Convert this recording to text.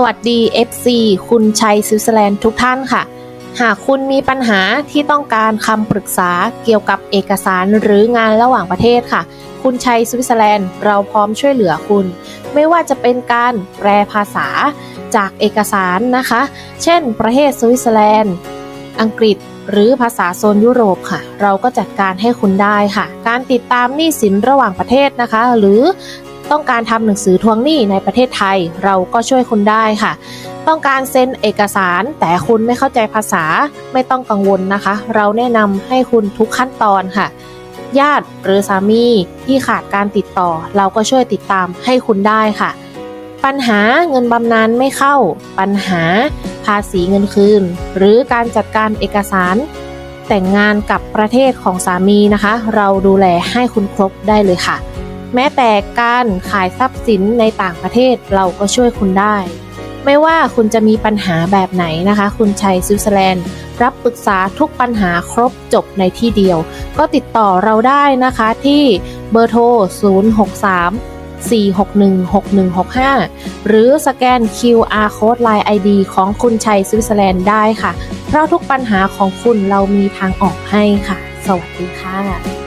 สวัสดี FC คุณชัยสวิตเซอร์แลนด์ทุกท่านค่ะ หากคุณมีปัญหาที่ต้องการคำปรึกษาเกี่ยวกับเอกสารหรืองานระหว่างประเทศค่ะ คุณชัยสวิตเซอร์แลนด์เราพร้อมช่วยเหลือคุณ ไม่ว่าจะเป็นการแปลภาษาจากเอกสารนะคะ เช่น ประเทศสวิตเซอร์แลนด์ อังกฤษหรือภาษาโซนยุโรปค่ะ เราก็จัดการให้คุณได้ค่ะ การติดตามหนี้สินระหว่างประเทศนะคะ หรือ ต้องการทำหนังสือทวงหนี้ในประเทศไทย เราก็ช่วยคุณได้ค่ะ ต้องการเซ็นเอกสาร แต่คุณไม่เข้าใจภาษาไม่ต้องกังวลนะคะ เราแนะนำให้คุณทุกขั้นตอนค่ะ ญาติหรือสามีที่ขาดการติดต่อ เราก็ช่วยติดตามให้คุณได้ค่ะ ปัญหาเงินบำนาญไม่เข้า ปัญหาภาษีเงินคืน หรือการจัดการเอกสารแต่งงานกับประเทศของสามีนะคะ เราดูแลให้คุณครบได้เลยค่ะ แม้แต่การขายทรัพย์สินในต่างประเทศเราก็ช่วยคุณได้ ไม่ว่าคุณจะมีปัญหาแบบไหนนะคะ คุณชัยสวิตเซอร์แลนด์ รับปรึกษาทุกปัญหาครบจบในที่เดียว ก็ติดต่อเราได้นะคะที่เบอร์โทร 063 4616165 หรือสแกน QR Code Line ID ของคุณชัยสวิตเซอร์แลนด์ได้ค่ะ เพราะทุกปัญหาของคุณเรามีทางออกให้ค่ะ สวัสดีค่ะ